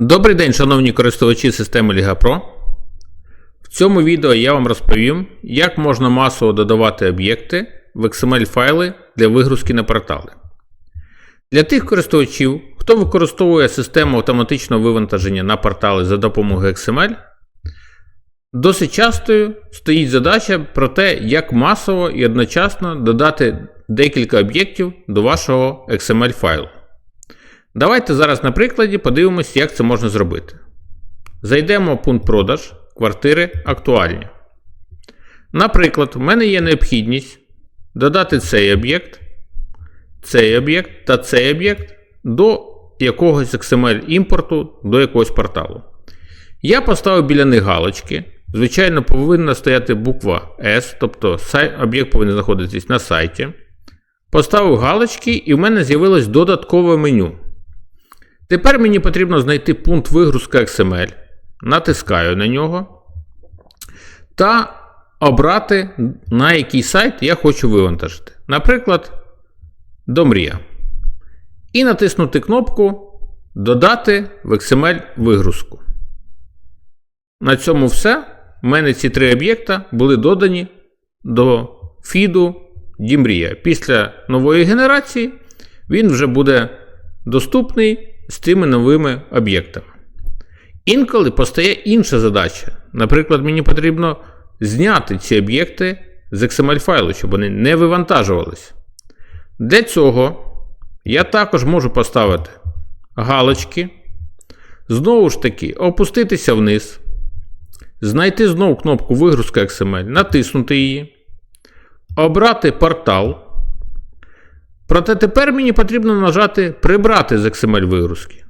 Добрий день, шановні користувачі системи Liga Pro. В цьому відео я вам розповім, як можна масово додавати об'єкти в XML файли для вигрузки на портали. Для тих користувачів, хто використовує систему автоматичного вивантаження на портали за допомогою XML, досить частою стоїть задача про те, як масово і одночасно додати декілька об'єктів до вашого XML файлу. Давайте зараз на прикладі подивимось, як це можна зробити. Зайдемо в пункт продаж, квартири актуальні. Наприклад, в мене є необхідність додати цей об'єкт, цей об'єкт та цей об'єкт до якогось XML імпорту до якогось порталу. Я поставив біля них галочки. Звичайно, повинна стояти буква S, тобто об'єкт повинен знаходитись на сайті. Поставив галочки, і в мене з'явилось додаткове меню. Тепер мені потрібно знайти пункт вигрузка XML, натискаю на нього та обрати, на який сайт я хочу вивантажити. Наприклад, Домрія. І натиснути кнопку Додати в XML вигрузку. На цьому все. У мене ці три об'єкта були додані до фіду Дімрія. Після нової генерації він вже буде доступний з тими новими об'єктами. Інколи постає інша задача. Наприклад, мені потрібно зняти ці об'єкти з XML файлу, щоб вони не вивантажувалися. Для цього я також можу поставити галочки. Знову ж таки, опуститися вниз, знайти знову кнопку вигрузка XML, натиснути її, обрати портал. Проте тепер мені потрібно нажати Прибрати з XML вигрузки.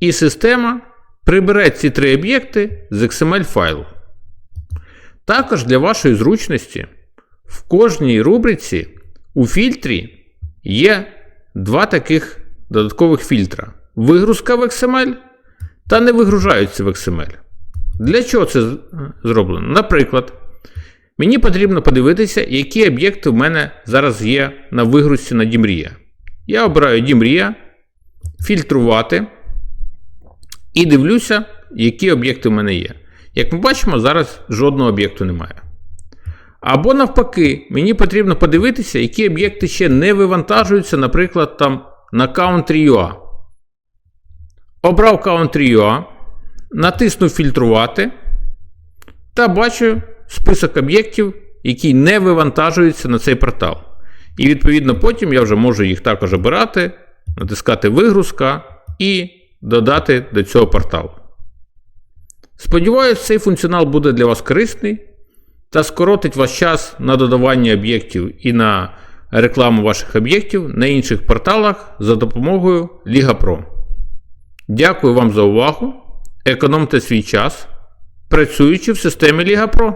І система прибере ці три об'єкти з XML файлу. Також для вашої зручності в кожній рубриці у фільтрі є два таких додаткових фільтра: вигрузка в XML та не вигружаються в XML. Для чого це зроблено? Наприклад. Мені потрібно подивитися, які об'єкти в мене зараз є на вигрузці на Дімрія. Я обираю Дімрія, фільтрувати і дивлюся, які об'єкти в мене є. Як ми бачимо, зараз жодного об'єкту немає. Або навпаки, мені потрібно подивитися, які об'єкти ще не вивантажуються, наприклад, там на Country.ua. Обрав Country.ua, натиснув фільтрувати та бачу список об'єктів, які не вивантажуються на цей портал. І відповідно потім я вже можу їх також обирати, натискати вигрузка і додати до цього порталу. Сподіваюсь, цей функціонал буде для вас корисний та скоротить ваш час на додавання об'єктів і на рекламу ваших об'єктів на інших порталах за допомогою Liga Pro. Дякую вам за увагу. Економте свій час, працюючи в системі Liga Pro.